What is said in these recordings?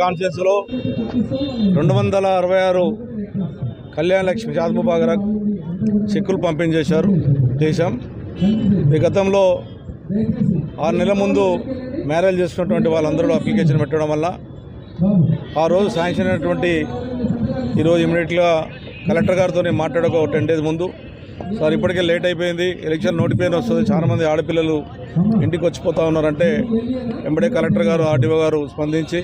కాన్ఫరెన్స్లో రెండు వందల అరవై ఆరు కళ్యాణ లక్ష్మి జాద్ముబాగర చెక్కులు పంపిణీ చేశారు దేశం. ఈ గతంలో ఆరు నెలల ముందు మ్యారేజ్ చేసుకున్నటువంటి వాళ్ళందరూ అప్లికేషన్ పెట్టడం వల్ల ఆ రోజు శాంక్షన్ అయినటువంటి ఈరోజు ఇమీడియట్గా కలెక్టర్ గారితో నేను మాట్లాడక ఒక టెన్ డేస్ ముందు. సార్ ఇప్పటికే లేట్ అయిపోయింది ఎలక్షన్ నోటిఫికేషన్ వస్తుంది చాలామంది ఆడపిల్లలు ఇంటికి వచ్చిపోతా ఉన్నారంటే వెంబడే కలెక్టర్ గారు ఆర్టీఓ గారు స్పందించి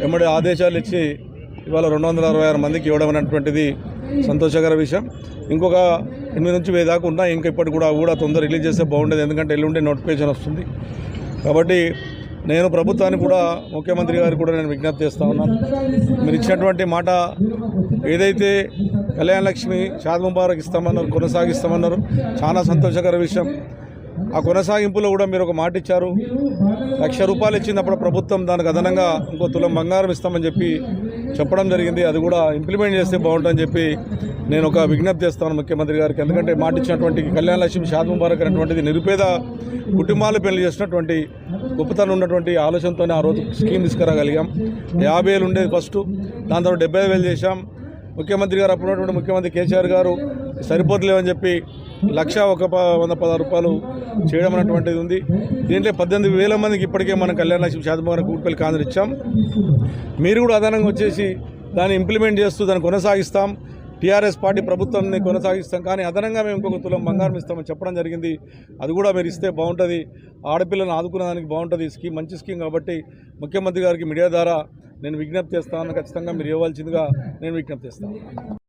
వెంబడే ఆదేశాలు ఇచ్చి ఇవాళ రెండు వందల అరవై ఆరు మందికి ఇవ్వడం అనేటువంటిది సంతోషకర విషయం. ఇంకొక ఎనిమిది నుంచి వెయ్యి దాకా ఉన్నా ఇంకా ఇప్పటికి కూడా కూడా తొందర రిలీజ్ చేస్తే బాగుండేది. ఎందుకంటే ఎల్లుండే నోటిఫికేషన్ వస్తుంది. కాబట్టి నేను ప్రభుత్వానికి కూడా ముఖ్యమంత్రి గారికి కూడా నేను విజ్ఞప్తి చేస్తా ఉన్నాను మీరు ఇచ్చినటువంటి మాట ఏదైతే కళ్యాణ లక్ష్మి షాద్ ముబారక్ ఇస్తామన్నారు కొనసాగిస్తామన్నారు చాలా సంతోషకర విషయం. ఆ కొనసాగింపులో కూడా మీరు ఒక మాట ఇచ్చారు. లక్ష రూపాయలు ఇచ్చినప్పుడు ప్రభుత్వం దానికి అదనంగా ఇంకో తులం బంగారం ఇస్తామని చెప్పి చెప్పడం జరిగింది. అది కూడా ఇంప్లిమెంట్ చేస్తే బాగుంటుందని చెప్పి నేను ఒక విజ్ఞప్తి చేస్తాను ముఖ్యమంత్రి గారికి. ఎందుకంటే మాట ఇచ్చినటువంటి కళ్యాణ లక్ష్మి షాద్ ముబారక్ అనేటువంటిది నిరుపేద కుటుంబాలు పెళ్ళి చేసినటువంటి గొప్పతనం ఉన్నటువంటి ఆలోచనతోనే ఆ రోజు స్కీమ్ తీసుకురాగలిగాం. యాభై వేలు ఉండేది ఫస్ట్. దాని తర్వాత డెబ్బై వేలు చేశాం. ముఖ్యమంత్రి గారు అప్పుడున్నటువంటి ముఖ్యమంత్రి కేసీఆర్ గారు సరిపోతలేవని చెప్పి లక్ష ఒక ప వంద పదహారు రూపాయలు చేయడం అనేటువంటిది ఉంది. దీంట్లో పద్దెనిమిది వేల మందికి ఇప్పటికే మనం కళ్యాణ లక్ష్మి శాతమోహన్ కూడిపల్లి కాంధ్ర ఇచ్చాం. మీరు కూడా అదనంగా వచ్చేసి దాన్ని ఇంప్లిమెంట్ చేస్తూ దాన్ని కొనసాగిస్తాం. టీఆర్ఎస్ పార్టీ ప్రభుత్వాన్ని కొనసాగిస్తాం. కానీ అదనంగా మేము ఇంకొక తులం బంగారం ఇస్తామని చెప్పడం జరిగింది. అది కూడా మీరు ఇస్తే బాగుంటుంది. ఆడపిల్లను ఆదుకునేదానికి బాగుంటుంది. స్కీమ్ మంచి స్కీమ్ కాబట్టి ముఖ్యమంత్రి గారికి మీడియా ద్వారా నేను విజ్ఞప్తి చేస్తాను. ఖచ్చితంగా మీరు ఇవ్వాల్సిందిగా నేను విజ్ఞప్తి చేస్తాను.